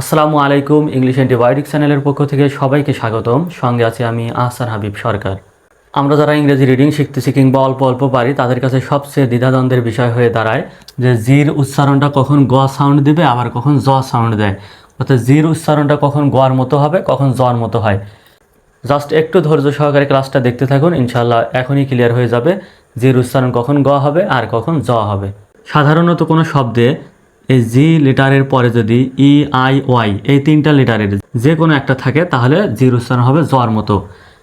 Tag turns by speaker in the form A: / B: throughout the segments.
A: আসসালামু আলাইকুম English antibiotic চ্যানেলের পক্ষ থেকে সবাইকে স্বাগতম। সঙ্গে আছি আমি আহসান হাবিব সরকার। আমরা যারা ইংরেজি রিডিং শিখতেছি কিংবা অল্প অল্প পারি, তাদের কাছে সবচেয়ে দ্বিধাদ্বন্দ্বের বিষয় হয়ে দাঁড়ায় যে জির উচ্চারণটা কখন গ সাউন্ড দিবে, আবার কখন জ সাউন্ড দেয়। অর্থাৎ জির উচ্চারণটা কখন গর মতো হবে, কখন জর মতো হয়। জাস্ট একটু ধৈর্য সহকারে ক্লাসটা দেখতে থাকুন ইনশাল্লাহ এখনই ক্লিয়ার হয়ে যাবে। জির উচ্চারণ কখন গ হবে, আর কখন জ হবে। সাধারণত কোনো শব্দে এই জি লিটারের পরে যদি ই, আই, ওয়াই, এই তিনটা লিটারের যে কোনো একটা থাকে, তাহলে জির উচ্চারণ হবে জর মতো।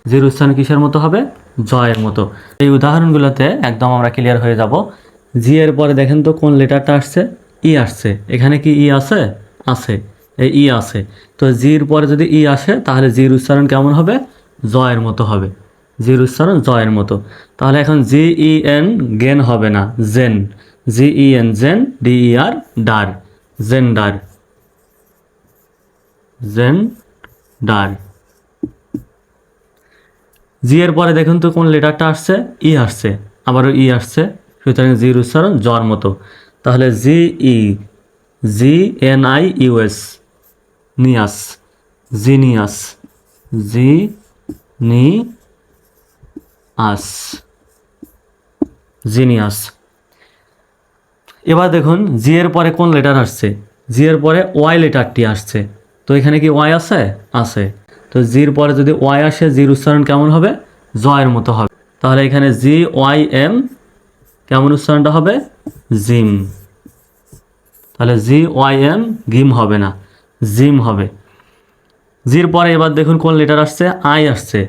A: জির উচ্চারণ কিসের মতো হবে? জয়ের মতো। এই উদাহরণগুলোতে একদম আমরা ক্লিয়ার হয়ে যাব। জি এর পরে দেখেন তো কোন লেটারটা আসছে? ই আসছে। এখানে কি ই আছে? আছে। এই ই আছে। তো জির পরে যদি ই আসে, তাহলে জির উচ্চারণ কেমন হবে? জয়ের মতো হবে। জির উচ্চারণ জয়ের মতো। তাহলে এখন জি, ই, এন, গেন হবে না। Gen. G E N gen D E R ডার gender gender G এর পরে দেখুন তো কোন লেটারটা আসছে? ই আসছে। আবারও ই আসছে। সুতরাং জির উচ্চারণ জ্বর মতো। তাহলে G E G N I U S নিয়াস। Genius. G নি আস জিনিয়াস। এবার দেখুন জি এর পরে কোন লেটার আসছে? জি এর পরে ওয়াই লেটারটি আসছে। তো এখানে কি ওয়াই আছে? আছে। তো জির পরে যদি ওয়াই আসে জির উচ্চারণ কেমন হবে? জয়ের মতো হবে। তাহলে এখানে জি ওয়াই এম কেমন উচ্চারণটা হবে? জিম। তাহলে জি ওয়াই এম গিম হবে না। জিম হবে। জির পরে এবার দেখুন কোন লেটার আসছে? আই আসছে।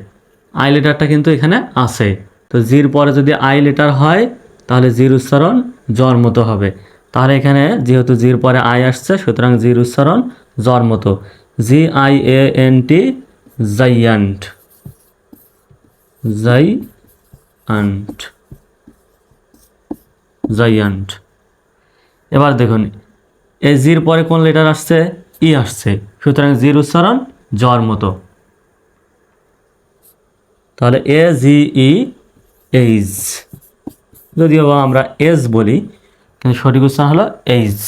A: আই লেটারটা কিন্তু এখানে আছে। তো জির পরে যদি আই লেটার হয়, তাহলে জির উচ্চারণ জ্বর মতো হবে। তাহলে এখানে যেহেতু জির পরে আই আসছে, সুতরাং জির উচ্চারণ জ্বর মতো G I A N T জাইয়ান্ট। জাই আন্ট জাইয়ান্ট। এবার দেখুন, এই জির পরে কোন লেটার আসছে? ই আসছে। সুতরাং জির উচ্চারণ জ্বর মতো তাহলে এ জি ই এইজ যদিও বা আমরা এজ বলি সঠিক উচ্চারণ হলো এইজ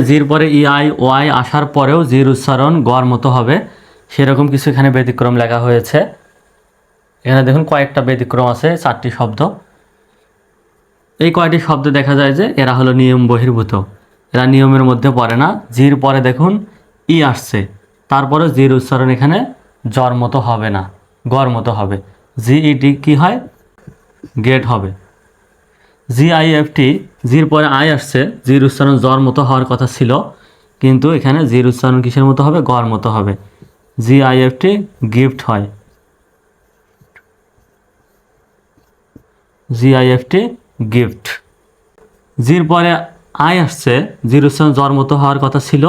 A: জির পরে ই, আই, ওয়াই আসার পরেও জির উচ্চারণ গড় মতো হবে। সেরকম কিছু এখানে ব্যতিক্রম লেখা হয়েছে। এখানে দেখুন কয়েকটা ব্যতিক্রম আছে, চারটি শব্দ। এই কয়টি শব্দ দেখা যায় যে এরা হলো নিয়ম বহির্ভূত। এরা নিয়মের মধ্যে পড়ে না। জির পরে দেখুন ই আসছে। তারপরে জির উচ্চারণ এখানে জ্বর মতো হবে না, গড় মতো হবে। জি ইটি কী হয়? গেট হবে। জি আই এফ টি জির পরে আই আসছে, জির উচ্চারণ জ্বর মতো হওয়ার কথা ছিল, কিন্তু এখানে জির উচ্চারণ কিসের মতো হবে? গড় মতো হবে। G I F T gift হয়। G I F T gift. জির পরে আই আসছে, জির উচ্চারণ জ্বর মতো হওয়ার কথা ছিল,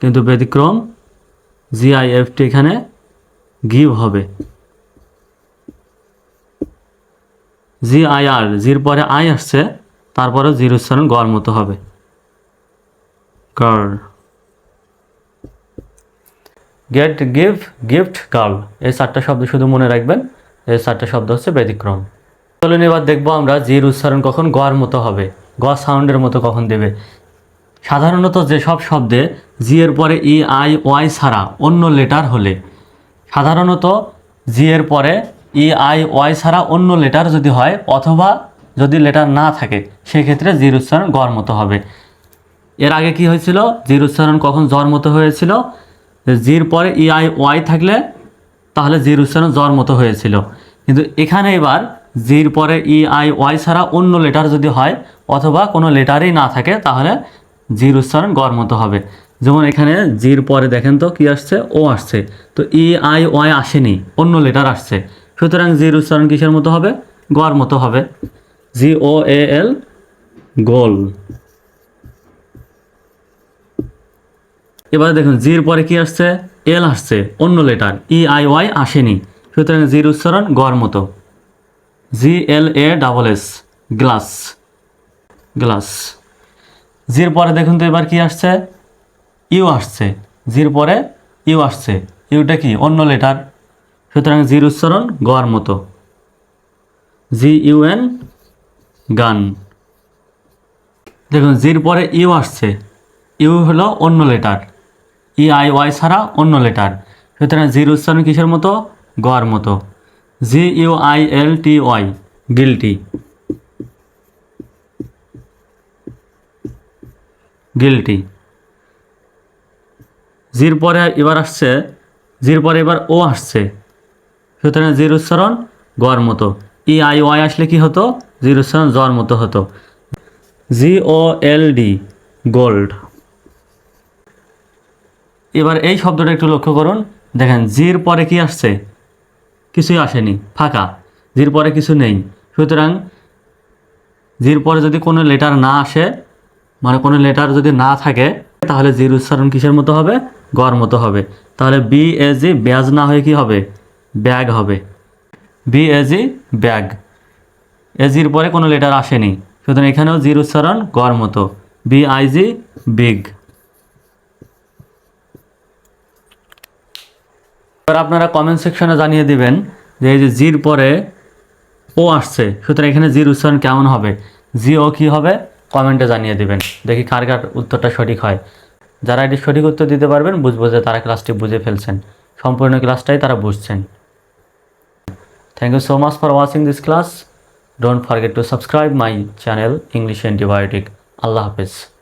A: কিন্তু ব্যতিক্রম জি আই এফ টি এখানে গিভ হবে। জি আই আর জির পরে আই আসছে তারপরে জির উচ্চারণ গড় মতো হবে। Girl get give, gift girl এই চারটা শব্দ শুধু মনে রাখবেন, এই চারটা শব্দ হচ্ছে ব্যতিক্রম। চলুন এবার দেখব আমরা জির উচ্চারণ কখন গড় মতো হবে, গ সাউন্ডের মতো কখন দেবে। সাধারণত যেসব শব্দে জি এর পরে ই, আই, ওয়াই ছাড়া অন্য লেটার হলে, সাধারণত জি এর পরে ই আই, ওয়াই ছাড়া অন্য লেটার যদি হয়, অথবা যদি লেটার না থাকে, সেক্ষেত্রে জির উচ্চারণ গড় মতো হবে। এর আগে কি হয়েছিল? জির উচ্চারণ কখন জ্বর মতো হয়েছিল? জির পরে ই আই, ওয়াই থাকলে তাহলে জির উচ্চারণ জ্বর মতো হয়েছিল। কিন্তু এখানে এবার জির পরে ই আই, ওয়াই ছাড়া অন্য লেটার যদি হয়, অথবা কোনো লেটারই না থাকে, তাহলে জির উচ্চারণ গড় হবে। যেমন এখানে জির পরে দেখেন তো কি আসছে? ও আসছে। তো ই আই, ওয়াই আসেনি, অন্য লেটার আসছে। সুতরাং জির উচ্চারণ কিসের মতো হবে? গড় মতো হবে। জি ও এ এল গোল। এবার দেখুন, জির পরে কি আসছে? এল আসছে, অন্য লেটার। ই আই ওয়াই আসেনি। সুতরাং জির উচ্চারণ গড় মতো। G L A double S glass. Glass. জির পরে দেখুন তো এবার কি আসছে? ইউ আসছে। জির পরে ইউ আসছে। ইউটা কি? অন্য লেটার। সুতরাং জির উচ্চারণ গড় মতো। জি ইউ এন গান। দেখুন, জির পরে ইউ আসছে। ইউ হলো অন্য লেটার। ই আই ওয়াই ছাড়া অন্য লেটার। সুতরাং জির উচ্চারণ কিসের মতো? গর মতো। G U I L T Y, guilty. Guilty. জির পরে এবার আসছে, জির পরে এবার ও আসছে। সুতরাং জির উচ্চারণ গর মতো। ই, আই, ওয়াই আসলে কি হতো? জির উচ্চারণ জ্বর মতো হতো। G, O, L, D, gold. এবার এই শব্দটা একটু লক্ষ্য করুন। দেখেন, জির পরে কি আসছে? কিছুই আসেনি, ফাঁকা। জির পরে কিছু নেই। সুতরাং জির পরে যদি কোনো লেটার না আসে মানে কোনো লেটার যদি না থাকে, তাহলে জির উচ্চারণ কিসের মতো হবে? গড় মতো হবে। তাহলে বি, এ, জি, ব্যাজ না হয়ে কি হবে? ব্যাগ হবে। বি এ ই ব্যাগ এজির পরে কোনো লেটার আসেনি। সুতরাং এখানেও জির উচ্চারণ গড় মতো। বি আই জি বিগ এবার আপনারা কমেন্ট সেকশনে জানিয়ে দিবেন যে এই যে জির পরে ও আসছে। সুতরাং এখানে জির উচ্চারণ কেমন হবে? জি ও কী হবে? কমেন্টে জানিয়ে দিবেন। দেখি কার কার উত্তরটা সঠিক হয়। যারা এটি সঠিক উত্তর দিতে পারবেন, বুঝব যে তারা ক্লাসটি বুঝে ফেলছেন। সম্পূর্ণ ক্লাসটাই তারা বুঝছেন। Thank you so much for watching this class. Don't forget to subscribe my channel English Antibiotic. Allah Hafiz.